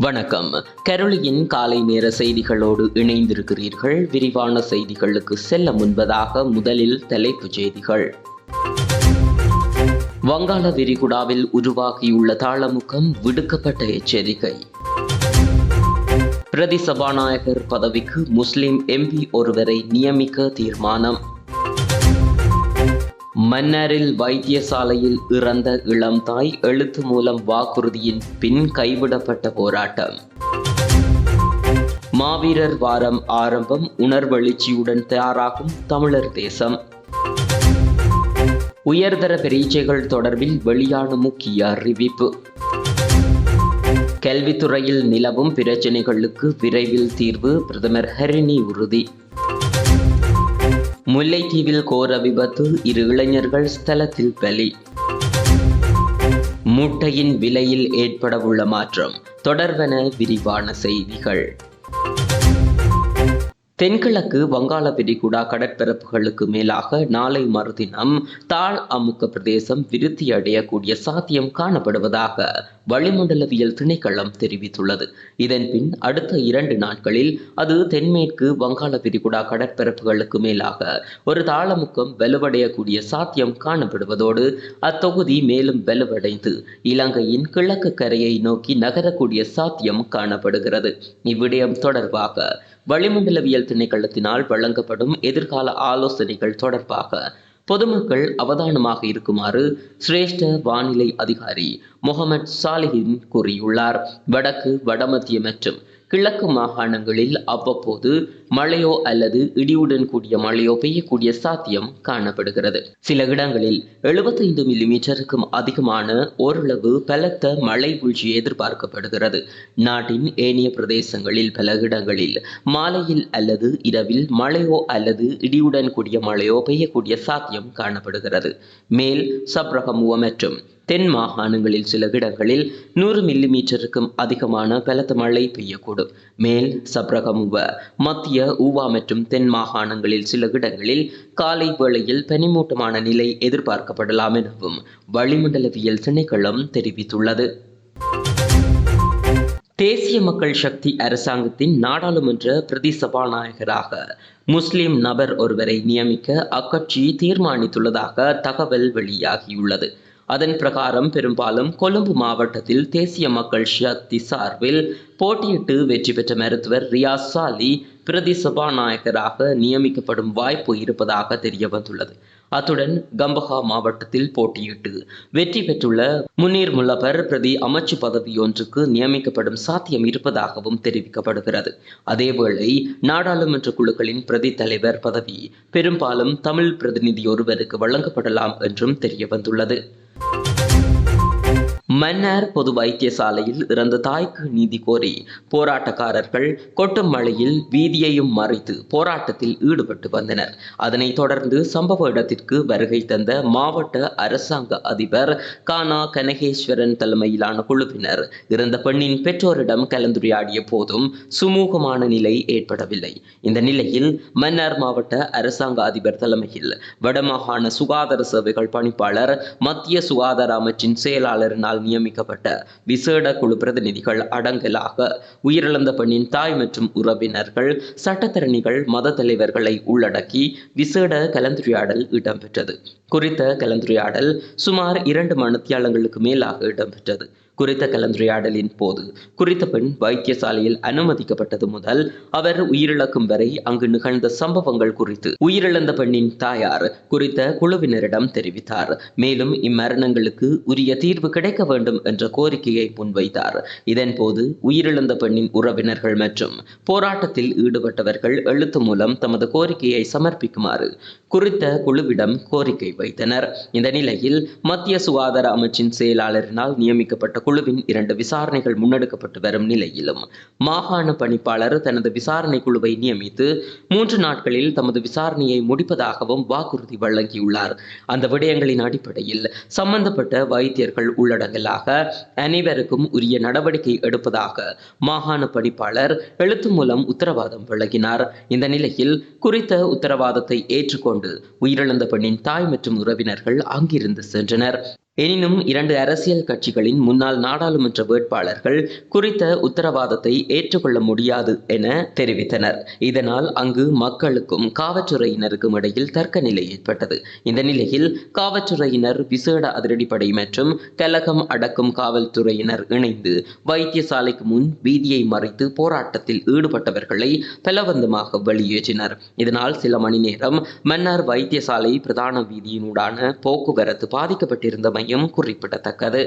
வணக்கம். கரோலியின் காலை நேர செய்திகளோடு இணைந்திருக்கிறீர்கள். விரிவான செய்திகளுக்கு செல்ல முன்பதாக முதலில் தலைப்புச் செய்திகள். வங்காள விரிகுடாவில் உருவாகியுள்ள தாளமுகம் விடுக்கப்பட்ட எச்சரிக்கை. பிரதி சபாநாயகர் பதவிக்கு முஸ்லிம் எம்பி ஒருவரை நியமிக்க தீர்மானம். மன்னாரில் வைத்தியசாலையில் இறந்த இளம் தாய் எழுத்து மூலம் வாக்குறுதியின் பின் கைவிடப்பட்ட போராட்டம். மாவீரர் வாரம் ஆரம்பம் உணர்வெழுச்சியுடன் தயாராகும் தமிழர் தேசம். உயர்தர பரீட்சைகள் தொடர்பில் வெளியான முக்கிய அறிவிப்பு. கல்வித்துறையில் நிலவும் பிரச்சினைகளுக்கு விரைவில் தீர்வு பிரதமர் ஹரிணி உறுதி. முல்லைத்தீவில் கோர விபத்து இரு இளைஞர்கள் ஸ்தலத்தில் பலி. முட்டையின் விலையில் ஏற்படவுள்ள மாற்றம். தொடர்பென விரிவான செய்திகள். தென்கிழக்கு வங்காள விரிகுடா கடற்பரப்புகளுக்கு மேலாக நாளை மறுதினம் தாழ் அமுக்க பிரதேசம் விருத்தி அடையக்கூடிய சாத்தியம் காணப்படுவதாக வளிமண்டலவியல் திணைக்களம் தெரிவித்துள்ளது. இதன்பின் அடுத்த இரண்டு நாட்களில் அது தென்மேற்கு வங்காள விரிகுடா கடற்பரப்புகளுக்கு மேலாக ஒரு தாளமுக்கம் வலுவடையக்கூடிய சாத்தியம் காணப்படுவதோடு அத்தொகுதி மேலும் வலுவடைந்து இலங்கையின் கிழக்கு கரையை நோக்கி நகரக்கூடிய சாத்தியம் காணப்படுகிறது. இவ்விடயம் தொடர்பாக வளிமண்டலவியல் திணைக்களத்தினால் வழங்கப்படும் எதிர்கால ஆலோசனைகள் தொடர்பாக பொதுமக்கள் அவதானமாக இருக்குமாறு சிரேஷ்ட வானிலை அதிகாரி முகமது சாலிஹின் கூறியுள்ளார். வடக்கு வடமத்திய மற்றும் கிழக்கு மாகாணங்களில் அவ்வப்போது மழையோ அல்லது இடியுடன் கூடிய மழையோ பெய்யக்கூடிய சாத்தியம் காணப்படுகிறது. சில இடங்களில் எழுபத்தைந்து மில்லிமீட்டருக்கும் அதிகமான ஓரளவு பலத்த மழை வீழ்ச்சி எதிர்பார்க்கப்படுகிறது. நாட்டின் ஏனைய பிரதேசங்களில் பல இடங்களில் மாலையில் அல்லது இரவில் மழையோ அல்லது இடியுடன் கூடிய மழையோ பெய்யக்கூடிய சாத்தியம் காணப்படுகிறது. மேல் சப்ரகமுவ மற்றும் தென் மாகாணங்களில் சில இடங்களில் நூறு மில்லிமீட்டருக்கும் அதிகமான பலத்த மழை பெய்யக்கூடும். மேல் சப்ரகமுவ மத்திய ஊவா மற்றும் தென் மாகாணங்களில் சில இடங்களில் காலை வேளையில் பனிமூட்டமான நிலை எதிர்பார்க்கப்படலாம் எனவும் வளிமண்டலவியல் திணைக்களம் தெரிவித்துள்ளது. தேசிய மக்கள் சக்தி அரசாங்கத்தின் நாடாளுமன்ற பிரதி சபாநாயகராக முஸ்லிம் நபர் ஒருவரை நியமிக்க அக்கட்சி தீர்மானித்துள்ளதாக தகவல் வெளியாகியுள்ளது. அதன் பிரகாரம் பெரும்பாலும் கொழும்பு மாவட்டத்தில் தேசிய மக்கள் சக்தி சார்பில் போட்டியிட்டு வெற்றி பெற்ற மருத்துவர் ரியாஸ் சாலி பிரதி சபாநாயகராக நியமிக்கப்படும் வாய்ப்பு இருப்பதாக தெரிய வந்துள்ளது அத்துடன் கம்பஹா மாவட்டத்தில் போட்டியிட்டு வெற்றி பெற்றுள்ள முன்னீர் முல்லபர் பிரதி அமைச்சு பதவி ஒன்றுக்கு நியமிக்கப்படும் சாத்தியம் இருப்பதாகவும் தெரிவிக்கப்படுகிறது. அதேவேளை நாடாளுமன்ற குழுக்களின் பிரதி தலைவர் பதவி பெரும்பாலும் தமிழ் பிரதிநிதி ஒருவருக்கு வழங்கப்படலாம் என்றும் தெரிய வந்துள்ளது மன்னார் பொது வைத்தியசாலையில் இறந்த தாய்க்கு நீதி கோரி போராட்டக்காரர்கள் கொட்டும் மழையில் வீதியையும் மறைத்து போராட்டத்தில் ஈடுபட்டு வந்தனர். அதனைத் தொடர்ந்து சம்பவ இடத்திற்கு வருகை தந்த மாவட்ட அரசாங்க அதிபர் கானா கனகேஸ்வரன் தலைமையிலான குழுவினர் இறந்த பெண்ணின் பெற்றோரிடம் கலந்துரையாடிய போதும் சுமூகமான நிலை ஏற்படவில்லை. இந்த நிலையில் மன்னார் மாவட்ட அரசாங்க அதிபர் தலைமையில் வடமாகாண சுகாதார சேவைகள் பணிப்பாளர் மத்திய சுகாதார அமைச்சின் செயலாளரினால் நியமிக்கப்பட்ட விசேட குழு பிரதிநிதிகள் அடங்கலாக உயிரிழந்த பெண்ணின் தாய் மற்றும் உறவினர்கள் சட்டத்தரணிகள் மத தலைவர்களை உள்ளடக்கி விசேட கலந்துரையாடல் இடம்பெற்றது. குறித்த கலந்துரையாடல் சுமார் இரண்டு மணித்தியாலங்களுக்கு மேலாக இடம்பெற்றது. குறித்த கலந்துரையாடலின் போது குறித்த பெண் வைத்தியசாலையில் அனுமதிக்கப்பட்டது முதல் அவர் உயிரிழக்கும் வரை அங்கு நிகழ்ந்த சம்பவங்கள் குறித்து. உயிரிழந்த பெண்ணின் தாயார் குறித்த குழுவினரிடம் தெரிவித்தார். மேலும் இம்மரணங்களுக்கு உரிய தீர்வு கிடைக்க வேண்டும் என்ற கோரிக்கையை முன்வைத்தார். இதன்போது உயிரிழந்த பெண்ணின் உறவினர்கள் மற்றும் போராட்டத்தில் ஈடுபட்டவர்கள் எழுத்து மூலம் தமது கோரிக்கையை சமர்ப்பிக்குமாறு குறித்த குழுவிடம் கோரிக்கை வைத்தனர். இந்த நிலையில் மத்திய சுகாதார அமைச்சின் செயலாளரினால் நியமிக்கப்பட்ட குழுவின் இரண்டு விசாரணைகள் முன்னெடுக்கப்பட்டு வரும் நிலையிலும் மாகாண பணிப்பாளர் தனது விசாரணை குழுவை நியமித்து மூன்று நாட்களில் தமது விசாரணையை முடிப்பதாகவும் வாக்குறுதி வழங்கியுள்ளார். அந்த விடயங்களின் அடிப்படையில் சம்பந்தப்பட்ட வைத்தியர்கள் உள்ளடங்கலாக அனைவருக்கும் உரிய நடவடிக்கை எடுப்பதாக மாகாண பணிப்பாளர் எழுத்து மூலம் உத்தரவாதம் வழங்கினார். இந்த நிலையில் குறித்த உத்தரவாதத்தை ஏற்றுக்கொண்டு உயிரிழந்த பெண்ணின் தாய் மற்றும் உறவினர்கள் அங்கிருந்து சென்றனர். எனினும் இரண்டு அரசியல் கட்சிகளின் முன்னாள் நாடாளுமன்ற வேட்பாளர்கள் குறித்த உத்தரவாதத்தை ஏற்றுக்கொள்ள முடியாது என தெரிவித்தனர். இதனால் அங்கு மக்களுக்கும் காவல்துறையினருக்கும் இடையில் தர்க்க நிலை ஏற்பட்டது. இந்த நிலையில் காவல்துறையினர் விசேட அதிரடிப்படை மற்றும் கலகம் அடக்கும் காவல்துறையினர் இணைந்து வைத்தியசாலைக்கு முன் வீதியை மறைத்து போராட்டத்தில் ஈடுபட்டவர்களை பலவந்தமாக வெளியேற்றினர். இதனால் சில மணி நேரம் மன்னார் வைத்தியசாலை பிரதான வீதியினூடான போக்குவரத்து பாதிக்கப்பட்டிருந்தமையும் குறிப்பிடத்தக்கது.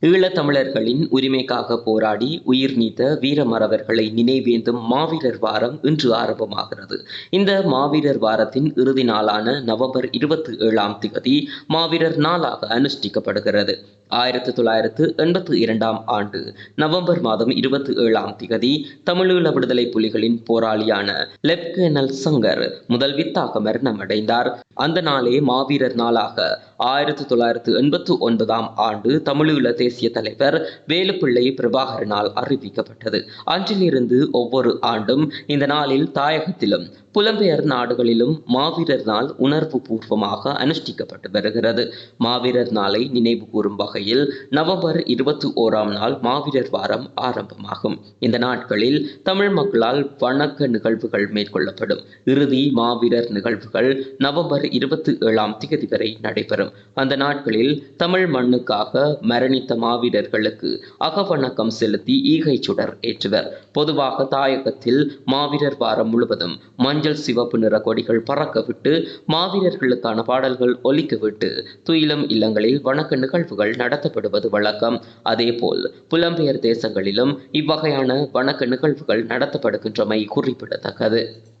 ஈழத்தமிழர்களின் உரிமைக்காக போராடி உயிர் நீத்த வீரமறவர்களை நினைவேந்தும் மாவீரர் வாரம் இன்று ஆரம்பமாகிறது. இந்த மாவீரர் வாரத்தின் இறுதி நாளான நவம்பர் இருபத்தி ஏழாம் திகதி மாவீரர் நாளாக அனுஷ்டிக்கப்படுகிறது. ஆயிரத்தி தொள்ளாயிரத்து எண்பத்தி இரண்டாம் ஆண்டு நவம்பர் மாதம் இருபத்தி ஏழாம் திகதி தமிழீழ விடுதலை புலிகளின் போராளியான லெப்டினல் சங்கர் முதல் வித்தாக மரணமடைந்தார் அந்த நாளே மாவீரர் நாளாக ஆயிரத்தி தொள்ளாயிரத்து எண்பத்தி ஒன்பதாம் ஆண்டு தமிழீழ தேசிய தலைவர் வேலுப்பிள்ளை பிரபாகரனால் அறிவிக்கப்பட்டது. அன்றிலிருந்து ஒவ்வொரு ஆண்டும் இந்த நாளில் தாயகத்திலும் புலம்பெயர் நாடுகளிலும் மாவீரர் நாள் உணர்வு பூர்வமாக அனுஷ்டிக்கப்பட்டு வருகிறது. மாவீரர் நாளை நினைவு கூறும் வகையில் நவம்பர் இருபத்தி ஓராம் நாள் மாவீரர் வாரம் ஆரம்பமாகும். இந்த நாட்களில் தமிழ் மக்களால் வணக்க நிகழ்வுகள் மேற்கொள்ளப்படும். இறுதி மாவீரர் நிகழ்வுகள் நவம்பர் இருபத்தி ஏழாம் திகதி வரை நடைபெறும். அந்த நாட்களில் தமிழ் மண்ணுக்காக மரணித்த மாவீரர்களுக்கு அகவணக்கம் செலுத்தி ஈகை சுடர் ஏற்றுவர். பொதுவாக தாயகத்தில் மாவீரர் வாரம் முழுவதும் மஞ்சள் சிவப்பு நிற கொடிகள் பறக்க விட்டு மாவீரர்களுக்கான பாடல்கள் ஒலிக்க விட்டு துயிலும் இல்லங்களில் வணக்க நிகழ்வுகள் நடத்தப்படுவது வழக்கம். அதேபோல் புலம்பெயர் தேசங்களிலும் இவ்வகையான வணக்க நிகழ்வுகள் நடத்தப்படுகின்றமை குறிப்பிடத்தக்கது.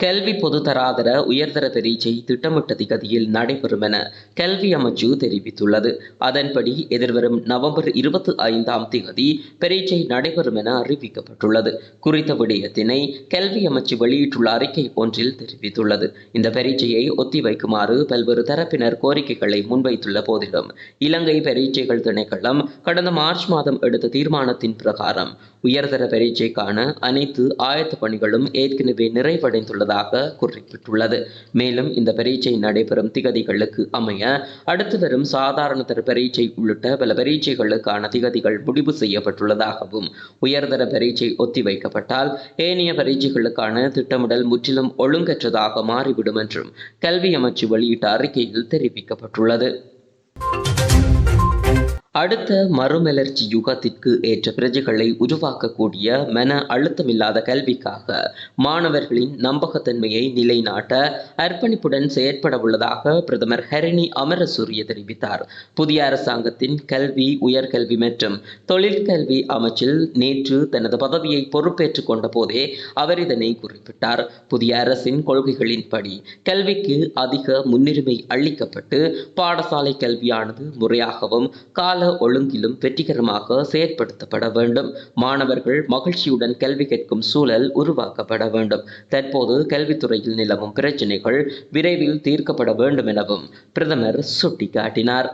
கல்வி பொதுதராதர உயர்தர பரீட்சை திட்டமிட்ட திகதியில் நடைபெறும் என கல்வி அமைச்சு தெரிவித்துள்ளது. அதன்படி எதிர்வரும் நவம்பர் இருபத்தி ஐந்தாம் திகதி பரீட்சை நடைபெறும் என அறிவிக்கப்பட்டுள்ளது. குறித்த விடயத்தினை கல்வி அமைச்சு வெளியிட்டுள்ள அறிக்கை ஒன்றில் தெரிவித்துள்ளது. இந்த பரீட்சையை ஒத்திவைக்குமாறு பல்வேறு தரப்பினர் கோரிக்கைகளை முன்வைத்துள்ள போதிலும் இலங்கை பரீட்சைகள் திணைக்களம் கடந்த மார்ச் மாதம் எடுத்த தீர்மானத்தின் பிரகாரம் உயர்தர பரீட்சைக்கான அனைத்து ஆயத்த பணிகளும் ஏற்கனவே நிறைவடைந்துள்ளது. நிறைவடைந்துள்ளதாக குறிப்பிட்டுள்ளது. மேலும் இந்த பரீட்சை நடைபெறும் திகதிகளுக்கு அமைய அடுத்து வரும் சாதாரணதர பரீட்சை உள்ளிட்ட பல பரீட்சைகளுக்கான திகதிகள் முடிவு செய்யப்பட்டுள்ளதாகவும் உயர்தர பரீட்சை ஒத்திவைக்கப்பட்டால் ஏனைய பரீட்சைகளுக்கான திட்டமிடல் முற்றிலும் ஒழுங்கற்றதாக மாறிவிடும் என்றும் கல்வி அமைச்சு வெளியிட்ட அறிக்கையில் தெரிவிக்கப்பட்டுள்ளது. அடுத்த மறுமலர்ச்சி யுகத்திற்கு ஏற்ற பிரஜைகளை உருவாக்கக்கூடிய மன அழுத்தமில்லாத கல்விக்காக மாணவர்களின் நம்பகத்தன்மையை நிலைநாட்ட அர்ப்பணிப்புடன் செயற்பட உள்ளதாக பிரதமர் ஹரிணி அமரசூரிய தெரிவித்தார். புதிய அரசாங்கத்தின் கல்வி உயர்கல்வி மற்றும் தொழிற்கல்வி அமைச்சில் நேற்று தனது பதவியை பொறுப்பேற்றுக் கொண்ட போதே அவர் இதனை குறிப்பிட்டார். புதிய அரசின் கொள்கைகளின்படி கல்விக்கு அதிக முன்னுரிமை அளிக்கப்பட்டு பாடசாலை கல்வியானது முறையாகவும் கால ஒழுங்கிலும் வெற்றிகரமாக செயற்படுத்தப்பட வேண்டும். மாணவர்கள் மகிழ்ச்சியுடன் கல்வி கேட்கும் சூழல் உருவாக்கப்பட வேண்டும். தற்போது கல்வித்துறையில் நிலவும் பிரச்சினைகள் விரைவில் தீர்க்கப்பட வேண்டும் எனவும் பிரதமர் சுட்டிக்காட்டினார்.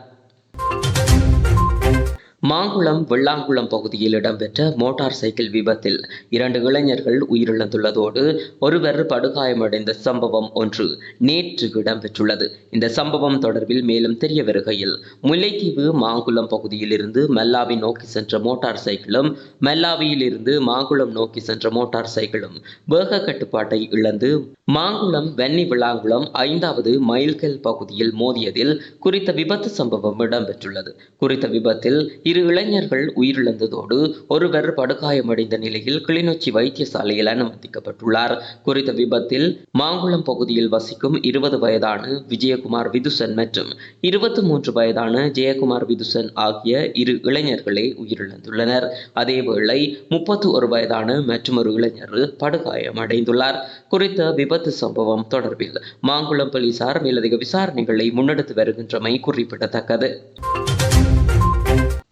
மாங்குளம் வெள்ளாங்குளம் பகுதியில் இடம்பெற்ற மோட்டார் சைக்கிள் விபத்தில் இரண்டு இளைஞர்கள் உயிரிழந்துள்ளதோடு ஒருவர் படுகாயமடைந்த சம்பவம் ஒன்று நேற்று இடம்பெற்றுள்ளது. இந்த சம்பவம் தொடர்பில் மேலும் தெரிய வருகையில் முல்லைத்தீவு மாங்குளம் பகுதியிலிருந்து மெல்லாவி நோக்கி சென்ற மோட்டார் சைக்கிளும் மெல்லாவியிலிருந்து மாங்குளம் நோக்கி சென்ற மோட்டார் சைக்கிளும் வேக கட்டுப்பாட்டை இழந்து மாங்குளம் வெண்ணி விளாங்குளம் ஐந்தாவது மைல்கல் பகுதியில் மோதியதில் குறித்த விபத்து சம்பவம் இடம்பெற்றுள்ளது. குறித்த விபத்தில் இரு இளைஞர்கள் உயிரிழந்ததோடு ஒருவர் படுகாயமடைந்த நிலையில் கிளிநொச்சி வைத்தியசாலையில் அனுமதிக்கப்பட்டுள்ளார். குறித்த விபத்தில் மாங்குளம் பகுதியில் வசிக்கும் இருபது வயதான விஜயகுமார் விதுசன் மற்றும் இருபத்தி மூன்று வயதான ஜெயக்குமார் விதுசன் ஆகிய இரு இளைஞர்களே உயிரிழந்துள்ளனர். அதேவேளை முப்பத்தி ஒரு வயதான மற்றொரு இளைஞர் படுகாயமடைந்துள்ளார். குறித்த விபத்து சம்பவம் தொடர்பில் மாங்குளம் போலீசார் மேலதிக விசாரணைகளை முன்னெடுத்து வருகின்றமை குறிப்பிடத்தக்கது.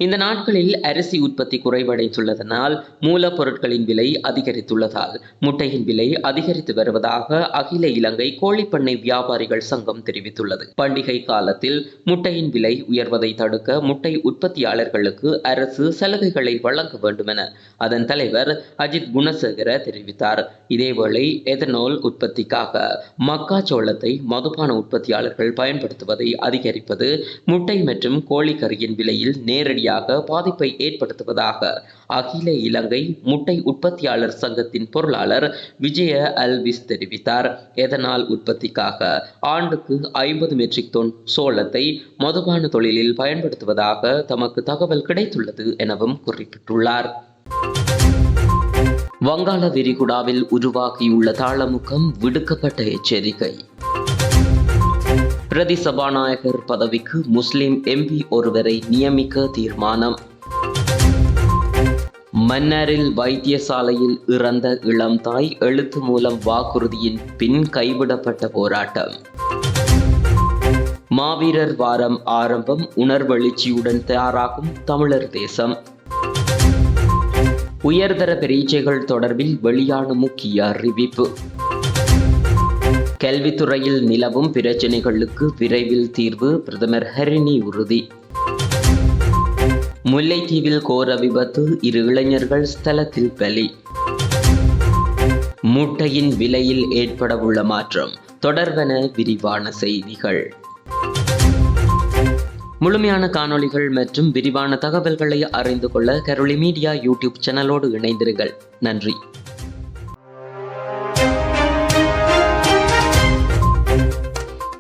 இந்த நாட்களில் அரிசி உற்பத்தி குறைவடைந்துள்ளதனால் மூலப்பொருட்களின் விலை அதிகரித்துள்ளதால் முட்டையின் விலை அதிகரித்து வருவதாக அகில இலங்கை கோழிப்பண்ணை வியாபாரிகள் சங்கம் தெரிவித்துள்ளது. பண்டிகை காலத்தில் முட்டையின் விலை உயர்வதை தடுக்க முட்டை உற்பத்தியாளர்களுக்கு அரசு சலுகைகளை வழங்க வேண்டும் என அதன் தலைவர் அஜித் குணசேகர தெரிவித்தார். இதேவேளை எதனால் உற்பத்திக்காக மக்காச்சோளத்தை மதுபான உற்பத்தியாளர்கள் பயன்படுத்துவதை அதிகரிப்பது முட்டை மற்றும் கோழிக்கறியின் விலையில் நேரடியாக ரீதியாக பாதிப்பை ஏற்படுத்துவதாக அகில இலங்கை முட்டை உற்பத்தியாளர் சங்கத்தின் பொருளாளர் விஜய அல்விஸ் தெரிவித்தார். எதனால் உற்பத்திக்காக ஆண்டுக்கு ஐம்பது மெட்ரிக் டன் சோளத்தை மதுபான தொழிலில் பயன்படுத்துவதாக தமக்கு தகவல் கிடைத்துள்ளது எனவும் குறிப்பிட்டுள்ளார். வங்காள விரிகுடாவில் உருவாகியுள்ள தாளமுகம் விடுக்கப்பட்ட எச்சரிக்கை. பிரதி சபாநாயகர் பதவிக்கு முஸ்லிம் எம்பி ஒருவரை நியமிக்க தீர்மானம். மன்னாரில் வைத்தியசாலையில் இறந்த இளம் தாய் எழுத்து மூலம் வாக்குறுதியின் பின் கைவிடப்பட்ட போராட்டம். மாவீரர் வாரம் ஆரம்பம் உணர்வெழுச்சியுடன் தயாராகும் தமிழர் தேசம். உயர்தர பரீட்சைகள் தொடர்பில் வெளியான முக்கிய அறிவிப்பு. கல்வித்துறையில் நிலவும் பிரச்சினைகளுக்கு விரைவில் தீர்வு பிரதமர் ஹரிணி உறுதி. முல்லைத்தீவில் கோர விபத்து இரு இளைஞர்கள் ஸ்தலத்தில் பலி. முட்டையின் விலையில் ஏற்படவுள்ள மாற்றம் தொடர்பென விரிவான செய்திகள். முழுமையான காணொளிகள் மற்றும் விரிவான தகவல்களை அறிந்து கொள்ள கரோலி மீடியா யூடியூப் சேனலோடு இணைந்திருங்கள். நன்றி.